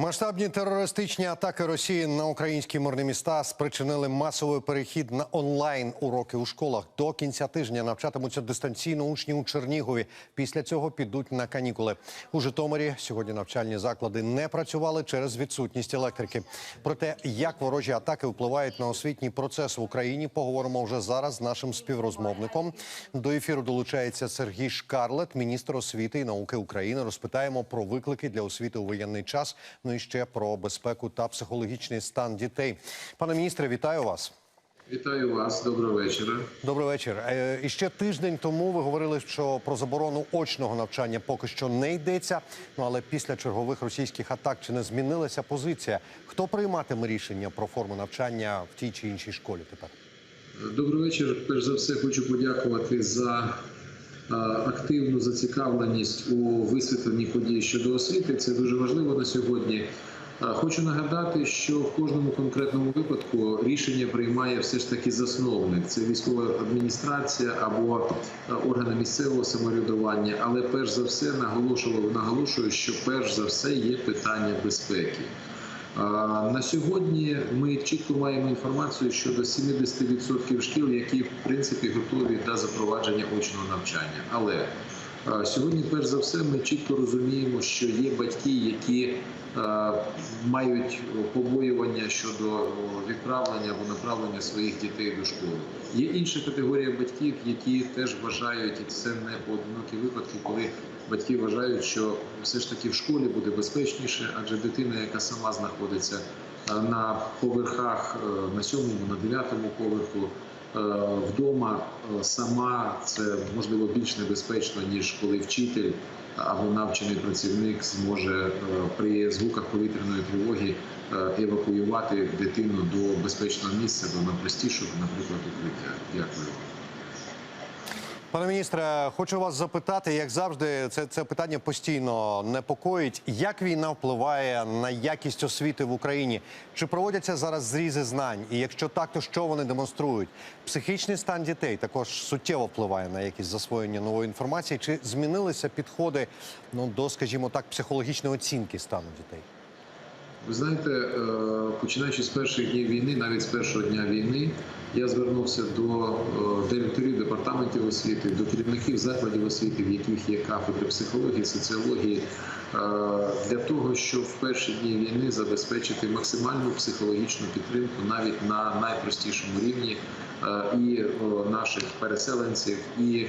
Масштабні терористичні атаки Росії на українські мирні міста спричинили масовий перехід на онлайн уроки у школах. До кінця тижня навчатимуться дистанційно учні у Чернігові. Після цього підуть на канікули. У Житомирі сьогодні навчальні заклади не працювали через відсутність електрики. Про те, як ворожі атаки впливають на освітній процес в Україні, поговоримо вже зараз з нашим співрозмовником. До ефіру долучається Сергій Шкарлет, міністр освіти і науки України. Розпитаємо про виклики для освіти у воєнний час. Ну і ще про безпеку та психологічний стан дітей. Пане міністре, вітаю вас. Вітаю вас, доброго вечора. Добрий вечір. Е, І ще тиждень тому ви говорили, що про заборону очного навчання поки що не йдеться. Ну але після чергових російських атак чи не змінилася позиція? Хто прийматиме рішення про форму навчання в тій чи іншій школі тепер? Добрий вечір. Перш за все, хочу подякувати за активну зацікавленість у висвітленні подій щодо освіти. Це дуже важливо на сьогодні. Е, Хочу нагадати, що в кожному конкретному випадку рішення приймає все ж таки засновник. Це військова адміністрація або е, органи місцевого самоврядування. Але перш за все наголошував наголошую, що перш за все є питання безпеки. На сьогодні ми чітко маємо інформацію щодо 70% шкіл, які в принципі готові до запровадження очного навчання. Але сьогодні, перш за все, ми чітко розуміємо, що є батьки, які мають побоювання щодо відправлення або направлення своїх дітей до школи. Є інша категорія батьків, які теж вважають, і це не поодинокі випадки, коли батьки вважають, що все ж таки в школі буде безпечніше, адже дитина, яка сама знаходиться на поверхах е, на сьомому, на дев'ятому поверху. Е, Вдома е, сама це можливо більш небезпечно ніж коли вчитель або навчений працівник зможе е, при звуках повітряної тривоги е, евакуювати дитину до безпечного місця, до найпростішого, наприклад, укриття. Дякую. Пане міністре, хочу вас запитати, як завжди, це, це питання постійно непокоїть. Як війна впливає на якість освіти в Україні? Чи проводяться зараз зрізи знань? І якщо так, то що вони демонструють? Психічний стан дітей також суттєво впливає на якість засвоєння нової інформації. Чи змінилися підходи ну, до, скажімо так, психологічної оцінки стану дітей? Ви знаєте, е, починаючи з перших днів війни, навіть з першого дня війни, я звернувся до е, директорів департаментів освіти, до керівників закладів освіти, в яких є кафедри психології, соціології, е, для того, щоб в перші дні війни забезпечити максимальну психологічну підтримку навіть на найпростішому рівні і наших переселенців, і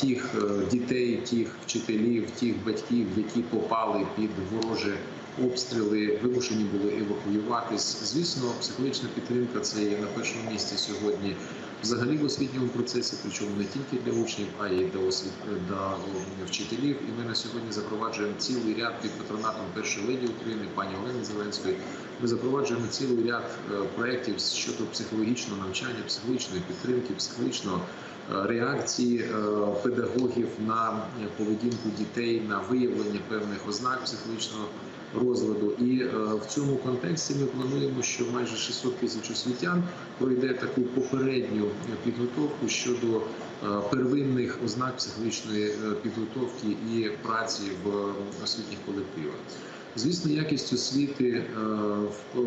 тих дітей, тих вчителів, тих батьків, які попали під вороже обстріли, вимушені були евакуюватись. Звісно, психологічна підтримка це є на першому місці сьогодні. Взагалі в освітньому процесі, причому не тільки для учнів, а й для освіт для вчителів. І ми на сьогодні запроваджуємо цілий ряд під патронатом першої леді України, пані Олени Зеленської. Ми запроваджуємо цілий ряд е, проєктів щодо психологічного навчання, психологічної підтримки, психологічного е, реакції е, педагогів на поведінку дітей, на виявлення певних ознак психологічного розладу. І е, в цьому контексті ми плануємо, що майже 600 тисяч освітян пройде таку попередню підготовку щодо е, первинних ознак психологічної е, підготовки і праці в освітніх колективах. Звісно, якість освіти, е,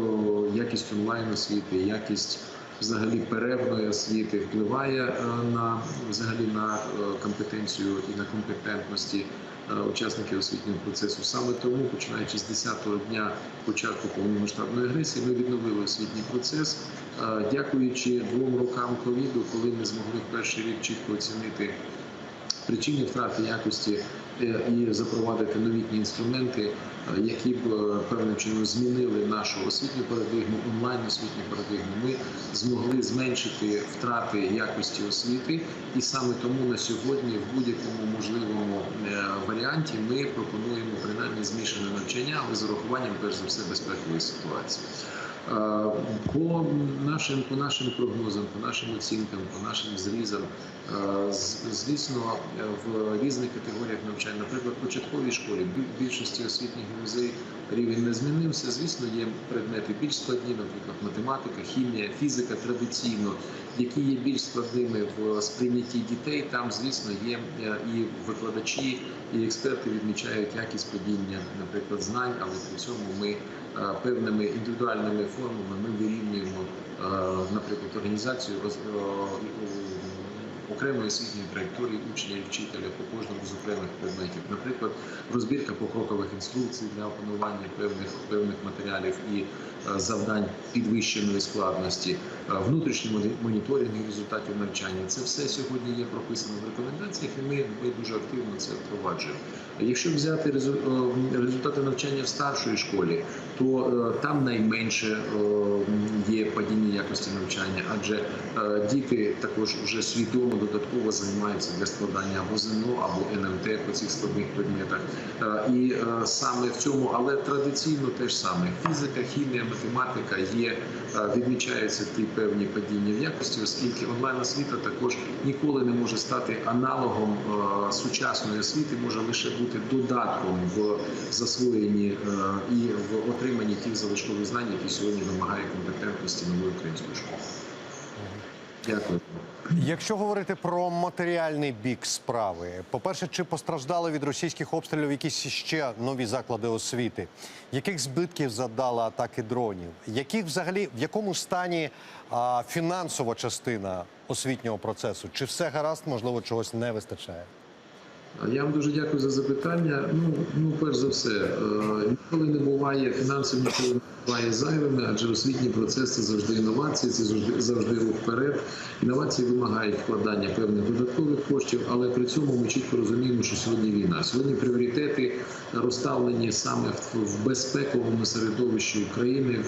якість онлайн освіти, якість взагалі перервної освіти впливає е, на взагалі на е, компетенцію і на компетентності е, учасників освітнього процесу. Саме тому, починаючи з 10-го дня початку повномасштабної агресії, ми відновили освітній процес. Е, Дякуючи двом рокам ковіду, коли ми змогли в перший рік чітко оцінити причини втрати якості е, і запровадити новітні інструменти, е, які б е, певним чином змінили нашу освітню парадигму, онлайн освітню парадигму. Ми змогли зменшити втрати якості освіти, і саме тому на сьогодні, в будь-якому можливому варіанті, ми пропонуємо принаймні змішане навчання, але з урахуванням перш за все безпекової ситуації. По нашим, по нашим прогнозам, по нашим оцінкам, по нашим зрізам, звісно, в різних категоріях навчання, наприклад, в початковій школі, в більшості освітніх галузей рівень не змінився. Звісно, є предмети більш складні, наприклад, математика, хімія, фізика традиційно, які є більш складними в сприйнятті дітей. Там, звісно, є е, і викладачі, і експерти відмічають якість падіння, наприклад, знань, але при цьому ми певними індивідуальними формами ми вирівнюємо, е, наприклад, організацію е, окремої освітньої траєкторії учня і вчителя по кожному з окремих предметів. Наприклад, розбірка покрокових інструкцій для опанування певних певних матеріалів і е, завдань підвищеної складності, е, внутрішній моніторинг результатів навчання. Це все сьогодні є прописано в рекомендаціях, і ми, ми дуже активно це впроваджуємо. Якщо взяти е, результати навчання в старшій школі, то там найменше є падіння якості навчання, адже діти також вже свідомо додатково займаються для складання або ЗНО, або НМТ по цих складних предметах. Е, І е, саме в цьому, але традиційно теж саме фізика, хімія, математика є е, відмічаються ті певні падіння в якості, оскільки онлайн освіта також ніколи не може стати аналогом сучасної освіти, може лише бути додатком в засвоєнні і в отриманні тих залишкових знань, які сьогодні вимагає компетентності нової української школи. Дякую. Якщо говорити про матеріальний бік справи, по-перше, чи постраждали від російських обстрілів якісь ще нові заклади освіти? Яких збитків задала атаки дронів? Яких взагалі в якому стані а, фінансова частина освітнього процесу? Чи все гаразд, можливо, чогось не вистачає? Я вам дуже дякую за запитання. Ну, ну перш за все, е, ніколи не буває фінансово ніколи буває зайвими, адже освітній процес це завжди інновації, це завжди завжди рух вперед. Інновації вимагають вкладання певних додаткових коштів, але при цьому ми чітко розуміємо, що сьогодні війна. Сьогодні пріоритети розставлені саме в, безпековому середовищі України,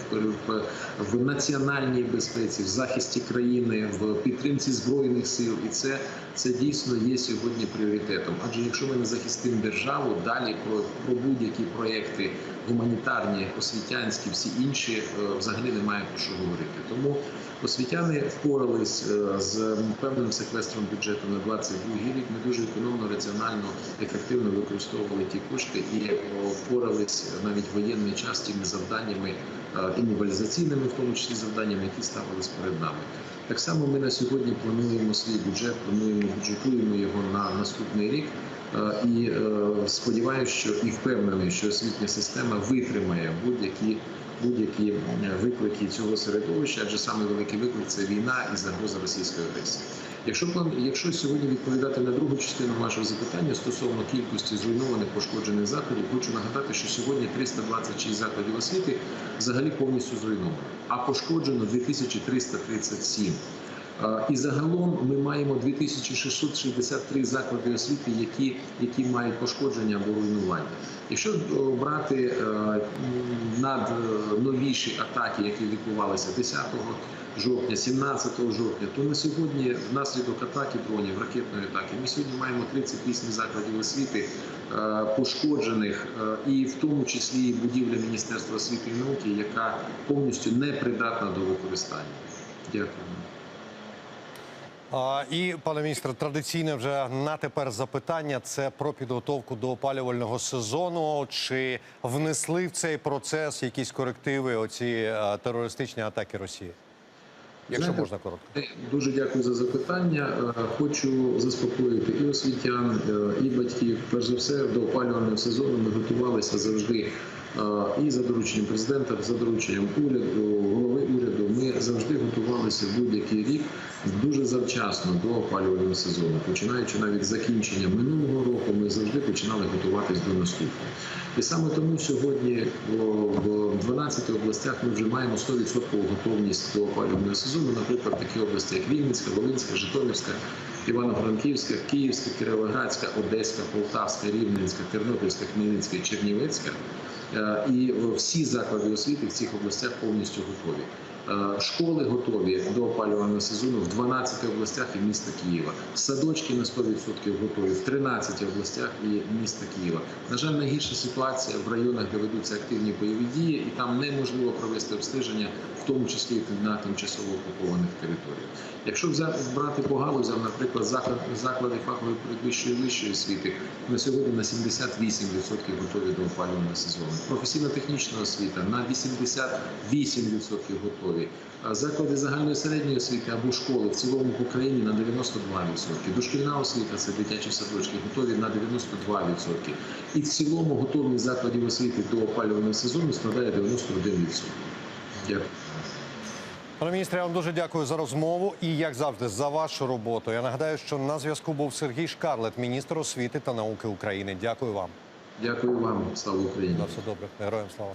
в національній безпеці, в захисті країни, в підтримці збройних сил, і це, це дійсно є сьогодні пріоритетом. Адже якщо ми не захистимо державу, далі про, про будь-які проекти гуманітарні, освітянські, всі інші е, взагалі немає про що говорити. Тому освітяни впорались е, з певним секвестром бюджету на 22 рік. Ми дуже економно, раціонально, ефективно використовували ті кошти і е, впорались навіть воєнний час тими завданнями і мобілізаційними, в тому числі завданнями, які ставились перед нами. Так само ми на сьогодні плануємо свій бюджет, плануємо бюджетуємо його на наступний рік. І сподіваюся, що і впевнений, що освітня система витримає будь-які будь-які е, виклики цього середовища, адже саме великий виклик це війна і загроза російської агресії. Якщо план, якщо сьогодні відповідати на другу частину вашого запитання стосовно кількості зруйнованих пошкоджених закладів, хочу нагадати, що сьогодні 326 закладів освіти взагалі повністю зруйновано, а пошкоджено 2337. І загалом ми маємо 2663 заклади освіти, які, які мають пошкодження або руйнування. Якщо е, брати е, над е, новіші атаки, які відбувалися 10 жовтня, 17 жовтня, то на сьогодні внаслідок атаки дронів, ракетної атаки, ми сьогодні маємо 38 закладів освіти пошкоджених, і в тому числі будівля Міністерства освіти і науки, яка повністю не придатна до використання. Дякую. І, пане міністре, традиційне вже на тепер запитання це про підготовку до опалювального сезону. Чи внесли в цей процес якісь корективи оці е, терористичні атаки Росії? Якщо Знаєте, можна коротко. Дуже дякую за запитання. Е, Хочу заспокоїти і освітян, е, і батьків. Перш за все, до опалювального сезону ми готувалися завжди е, і за дорученням президента, за дорученням уряду, голови уряду. Ми завжди готувалися будь-який рік дуже завчасно до опалювального сезону. Починаючи навіть з закінчення минулого року, ми завжди починали готуватись до наступного. І саме тому сьогодні в 12 областях ми вже маємо 100% готовність до опалювального сезону. Наприклад, такі області, як Вінницька, Волинська, Житомирська, Івано-Франківська, Київська, Кіровоградська, Одеська, Полтавська, Рівненська, Тернопільська, Хмельницька Чернівецька. Е, І всі заклади освіти в цих областях повністю готові. Е, Школи готові до опалювального сезону в 12 областях і міста Києва. Садочки на 100% готові в 13 областях і міста Києва. На жаль, найгірша ситуація в районах, де ведуться активні бойові дії, і там неможливо провести обстеження, в тому числі на тимчасово окупованих територіях. Якщо брати по галузям, наприклад, заклад, заклади фахової передвищої вищої освіти на сьогодні на 78% готові до опалювального сезону. Професійно-технічна освіта на 88% готові. А Заклади загальної середньої освіти або школи в цілому в Україні на 92%. Дошкільна освіта, це дитячі садочки, готові на 92%. І в цілому готовність закладів освіти до опалювального сезону складає 91%. Дякую. Пане міністре, я вам дуже дякую за розмову і, як завжди, за вашу роботу. Я нагадаю, що на зв'язку був Сергій Шкарлет, міністр освіти та науки України. Дякую вам. Дякую вам. Слава Україні. На все добре. Героям слава.